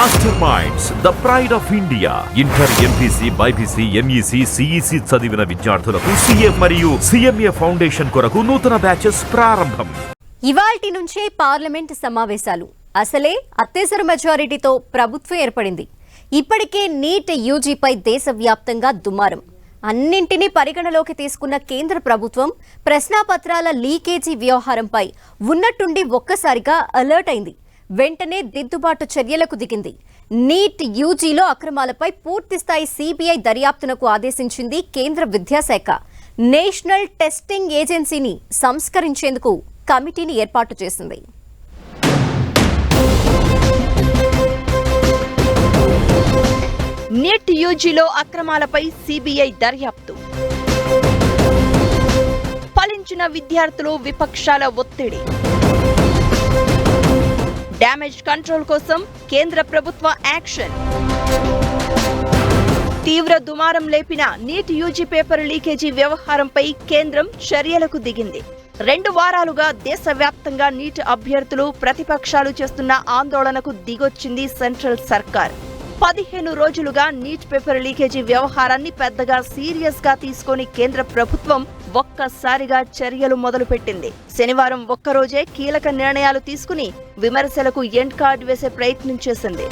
Master minds the pride of India inter MPC BiPC MEC CEC చదివిన విద్యార్థులకు CM మరియు CMA foundation కొరకు నూతన బ్యాచెస్ ప్రారంభం. ఇవాల్టి నుంచే పార్లమెంట్ సమావేశాలు. అసలే అత్యవసర మెజారిటీతో ప్రభుత్వం ఏర్పడింది. ఇప్పటికే నీట్ యూజీపై దేశవ్యాప్తంగా దుమారం. అన్నింటినీ పరిగణలోకి తీసుకున్న కేంద్ర ప్రభుత్వం ప్రశ్నాపత్రాల లీకేజీ వ్యవహారంపై ఉన్నట్టుండి ఒక్కసారిగా అలర్ట్ అయింది. వెంటనే దిద్దుబాటు చర్యలకు దిగింది. నీట్ యూజీలో అక్రమాలపై పూర్తిస్థాయి సిబిఐ దర్యాప్తునకు ఆదేశించింది కేంద్ర విద్యాశాఖ. నేషనల్ టెస్టింగ్ ఏజెన్సీని సంస్కరించేందుకు కమిటీని ఏర్పాటు చేసింది. నెట్ యూజీలో అక్రమాలపై సిబిఐ దర్యాప్తు. ఫలించిన విద్యార్థులు విపక్షాల ఒత్తిడి. డ్యామేజ్ కంట్రోల్ కోసం కేంద్ర ప్రభుత్వ యాక్షన్ తీవ్ర దుమారం లేపిన నీట్ యూజీ పేపర్ లీకేజీ వ్యవహారంపై కేంద్రం చర్యలకు దిగింది రెండు వారాలుగా దేశవ్యాప్తంగా నీట్ అభ్యర్థులు ప్రతిపక్షాలు చేస్తున్న ఆందోళనకు దిగొచ్చింది సెంట్రల్ సర్కార్ పదిహేను రోజులుగా నీట్ పేపర్ లీకేజీ వ్యవహారాన్ని పెద్దగా సీరియస్గా తీసుకొని కేంద్ర ప్రభుత్వం ఒక్కసారిగా చర్యలు మొదలుపెట్టింది. శనివారం ఒక్కరోజే కీలక నిర్ణయాలు తీసుకుని విమర్శలకు ఎండ్ కార్డ్ వేసే ప్రయత్నం చేసింది.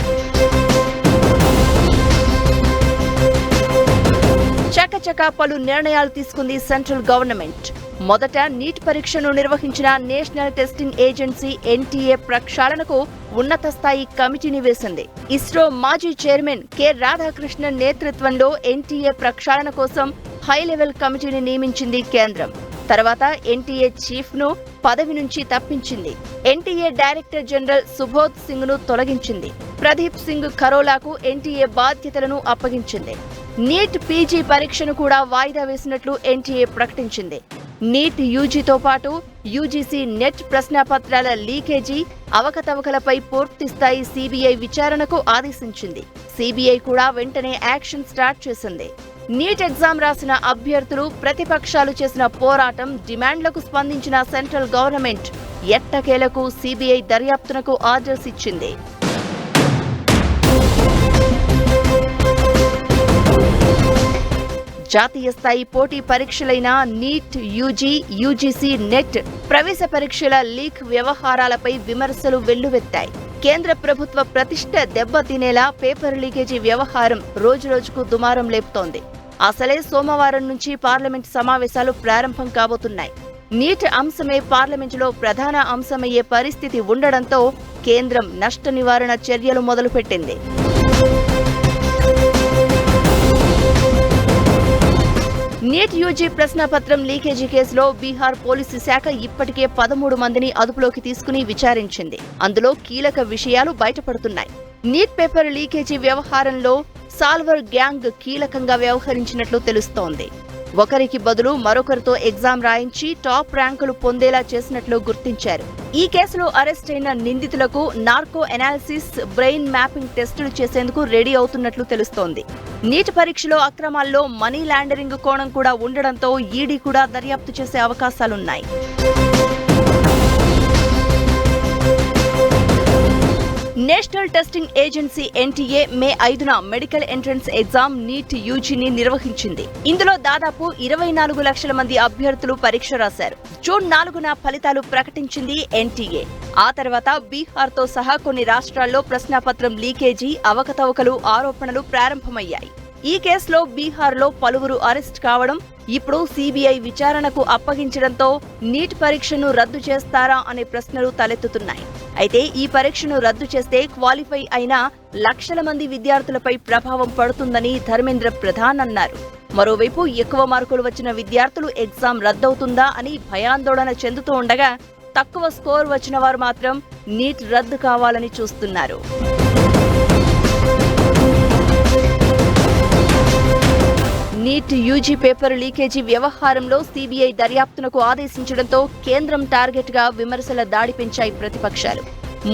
చకచక పలు నిర్ణయాలు తీసుకుంది సెంట్రల్ గవర్నమెంట్. మొదట నీట్ పరీక్షను నిర్వహించిన నేషనల్ టెస్టింగ్ ఏజెన్సీ ఎన్టీఏ ప్రక్షాళనకు ఉన్నత స్థాయి కమిటీని వేసింది. ఇస్రో మాజీ చైర్మన్ కె. రాధాకృష్ణన్ నేతృత్వంలో ఎన్టీఏ ప్రక్షాళన కోసం హై లెవెల్ కమిటీని నియమించింది కేంద్రం. తర్వాత ఎన్టీఏ చీఫ్ను పదవి నుంచి తప్పించింది. ఎన్టీఏ డైరెక్టర్ జనరల్ సుబోధ్ సింగ్ను తొలగించింది. ప్రదీప్ సింగ్ ఖరోలాకు ఎన్టీఏ బాధ్యతలను అప్పగించింది. నీట్ పీజీ పరీక్షను కూడా వాయిదా వేసినట్లు ఎన్టీఏ ప్రకటించింది. నీట్ యూజీతో పాటు యూజీసీ నెట్ ప్రశ్నాపత్రాల లీకేజీ అవకతవకలపై పూర్తి స్థాయి విచారణకు ఆదేశించింది. సీబీఐ కూడా వెంటనే యాక్షన్ స్టార్ట్ చేసింది. నీట్ ఎగ్జామ్ రాసిన అభ్యర్థులు ప్రతిపక్షాలు చేసిన పోరాటం డిమాండ్లకు స్పందించిన సెంట్రల్ గవర్నమెంట్ ఎట్టకేలకు సీబీఐ దర్యాప్తునకు ఆర్డర్స్ ఇచ్చింది జాతీయ స్థాయి పోటీ పరీక్షలైన నీట్ యూజీ యూజీసీ నెట్ ప్రవేశ పరీక్షల లీక్ వ్యవహారాలపై విమర్శలు వెల్లువెత్తాయి. కేంద్ర ప్రభుత్వ ప్రతిష్ట దెబ్బతినేలా పేపర్ లీకేజీ వ్యవహారం రోజురోజుకు దుమారం లేపుతోంది. అసలే సోమవారం నుంచి పార్లమెంట్ సమావేశాలు ప్రారంభం కాబోతున్నాయి. నీట్ అంశమే పార్లమెంటులో ప్రధాన అంశమయ్యే పరిస్థితి ఉండడంతో కేంద్రం నష్ట నివారణ చర్యలు మొదలుపెట్టింది. నీట్ యూజీ ప్రశ్నపత్రం లీకేజీ కేసులో బీహార్ పోలీసు శాఖ ఇప్పటికే పదమూడు మందిని అదుపులోకి తీసుకుని విచారించింది. అందులో కీలక విషయాలు బయటపడుతున్నాయి. నీట్ పేపర్ లీకేజీ వ్యవహారంలో సాల్వర్ గ్యాంగ్ కీలకంగా వ్యవహరించినట్లు తెలుస్తోంది. ఒకరికి బదులు మరొకరితో ఎగ్జామ్ రాయించి టాప్ ర్యాంకులు పొందేలా చేసినట్లు గుర్తించారు. ఈ కేసులో అరెస్ట్ అయిన నిందితులకు నార్కో ఎనాలిసిస్ బ్రెయిన్ మ్యాపింగ్ టెస్టులు చేసేందుకు రెడీ అవుతున్నట్లు తెలుస్తోంది. నీట్ పరీక్షలో అక్రమాల్లో మనీ లాండరింగ్ కోణం కూడా ఉండడంతో ఈడీ కూడా దర్యాప్తు చేసే అవకాశాలున్నాయి. National testing agency NTA May ఐదున మెడికల్ ఎంట్రన్స్ ఎగ్జామ్ నీట్ యూజీని నిర్వహించింది. ఇందులో దాదాపు ఇరవై నాలుగు లక్షల మంది అభ్యర్థులు పరీక్ష రాశారు. జూన్ నాలుగున ఫలితాలు ప్రకటించింది ఎన్టీఏ. ఆ తర్వాత బీహార్తో సహా కొన్ని రాష్ట్రాల్లో ప్రశ్నాపత్రం లీకేజీ అవకతవకలు ఆరోపణలు ప్రారంభమయ్యాయి. ఈ కేసులో బీహార్లో పలువురు అరెస్ట్ కావడం ఇప్పుడు సీబీఐ విచారణకు అప్పగించడంతో నీట్ పరీక్షను రద్దు చేస్తారా అనే ప్రశ్నలు తలెత్తుతున్నాయి. అయితే ఈ పరీక్షను రద్దు చేస్తే క్వాలిఫై అయిన లక్షల మంది విద్యార్థులపై ప్రభావం పడుతుందని ధర్మేంద్ర ప్రధాన్ అన్నారు. మరోవైపు ఎక్కువ మార్కులు వచ్చిన విద్యార్థులు ఎగ్జామ్ రద్దవుతుందా అని భయాందోళన చెందుతూ ఉండగా తక్కువ స్కోర్ వచ్చిన వారు మాత్రం నీట్ రద్దు కావాలని చూస్తున్నారు. నీట్ యూజీ పేపర్ లీకేజీ వ్యవహారంలో సీబీఐ దర్యాప్తునకు ఆదేశించడంతో కేంద్రం టార్గెట్గా విమర్శల దాడి పెంచాయి ప్రతిపక్షాలు.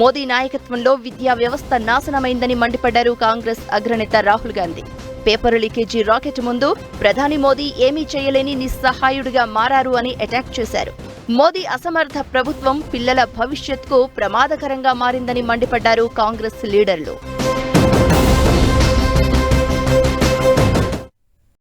మోదీ నాయకత్వంలో విద్యా వ్యవస్థ నాశనమైందని మండిపడ్డారు కాంగ్రెస్ అగ్రనేత Rahul Gandhi. Paper leakage racket ముందు ప్రధాని మోదీ ఏమీ చేయలేని నిస్సహాయుడిగా మారారు అని అటాక్ చేశారు. మోదీ అసమర్థ ప్రభుత్వం పిల్లల భవిష్యత్కు ప్రమాదకరంగా మారిందని మండిపడ్డారు కాంగ్రెస్ లీడర్లు.